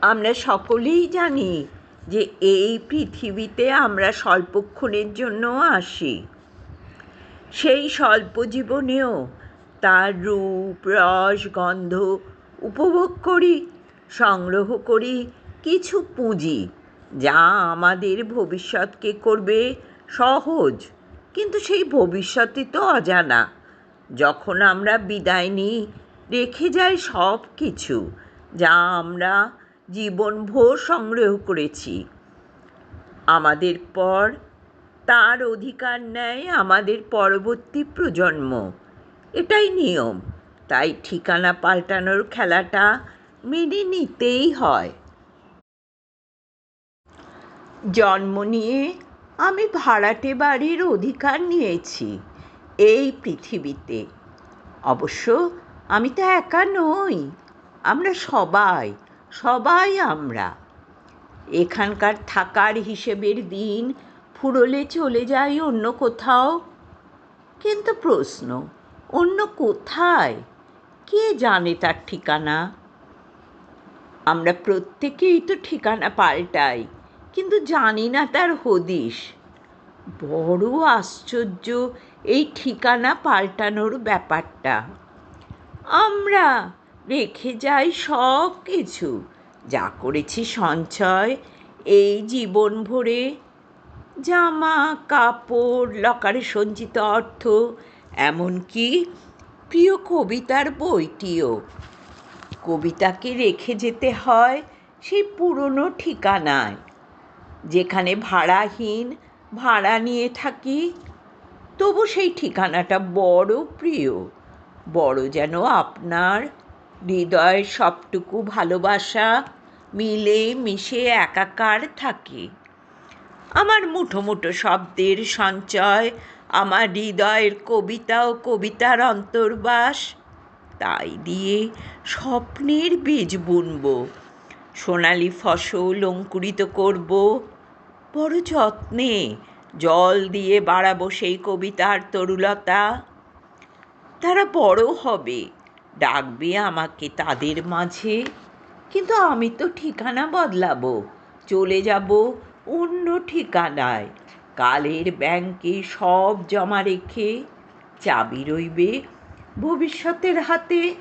আমরা সকলেই জানি যে এই পৃথিবীতে আমরা স্বল্পক্ষণের জন্য আসি। সেই স্বল্প জীবনেও তার রূপ, রস, গন্ধ উপভোগ করি, সংগ্রহ করি, কিছু পুঁজি যা আমাদের ভবিষ্যৎকে করবে সহজ। কিন্তু সেই ভবিষ্যতে তো অজানা। যখন আমরা বিদায় নিই, রেখে যাই সব কিছু যা আমরা জীবনভর সংগ্রহ করেছি। আমাদের পর তার অধিকার নেয় আমাদের পরবর্তী প্রজন্ম। এটাই নিয়ম। তাই ঠিকানা পাল্টানোর খেলাটা মেনে নিতেই হয়। জন্ম নিয়ে আমি ভাড়াটে বাড়ির অধিকার নিয়েছি এই পৃথিবীতে। অবশ্য আমি তো একা নই, আমরা সবাই সবাই আমরা। এখানকার থাকার হিসেবের দিন ফুরলে চলে যাই অন্য কোথাও। কিন্তু প্রশ্ন, অন্য কোথায়? কে জানে তার ঠিকানা? আমরা প্রত্যেকেই তো ঠিকানা পাল্টাই, কিন্তু জানি না তার হদিশ। বড় আশ্চর্য এই ঠিকানা পাল্টানোর ব্যাপারটা। আমরা রেখে যাই সব কিছু। যা করেছি সঞ্চয়, এই জীবন ভরে। জামা, কাপড়, লকারে সঞ্চিত অর্থ, এমনকি প্রিয় কবিতার বইটিও। কবিতাকে রেখে যেতে হয় সেই পুরনো ঠিকানায়। যেখানে ভাড়াহীন, ভাড়া নিয়ে থাকি, তবু সেই ঠিকানাটা বড় প্রিয়। বড় যেন আপনার হৃদয়ের সবটুকু ভালোবাসা মিলে মিশে একাকার থাকে। আমার মুঠো মুঠো শব্দের সঞ্চয়, আমার হৃদয়ের কবিতা ও কবিতার অন্তর্বাস, তাই দিয়ে স্বপ্নের বীজ বুনব। সোনালি ফসল অঙ্কুরিত করব। বড় যত্নে জল দিয়ে বাড়াবো সেই কবিতার তরুলতা। তারা বড় হবে। ডাকবে আমাকে তাদের মাঝে। কিন্তু আমি তো ঠিকানা বদলাবো, চলে যাব অন্য ঠিকানায়। কালের ব্যাংকে সব জমা রেখে চাবি রইবে ভবিষ্যতের হাতে।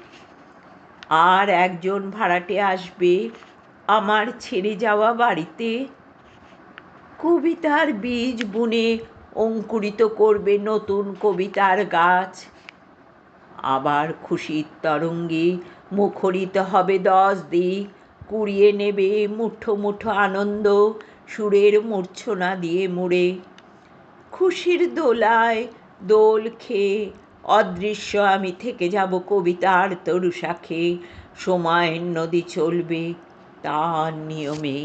আর একজন ভাড়াটে আসবে আমার ছেড়ে যাওয়া বাড়িতে। কবিতার বীজ বুনে অঙ্কুরিত করবে নতুন কবিতার গাছ। আবার খুশির তরঙ্গে মুখরিত হবে দশ দিক। কুড়িয়ে নেবে মুঠো মুঠো আনন্দ, সুরের মূর্ছনা দিয়ে মুড়ে। খুশির দোলায় দোল খেয়ে অদৃশ্য আমি থেকে যাব কবিতার তরু শাখে সময়ের নদী চলবে তার নিয়মে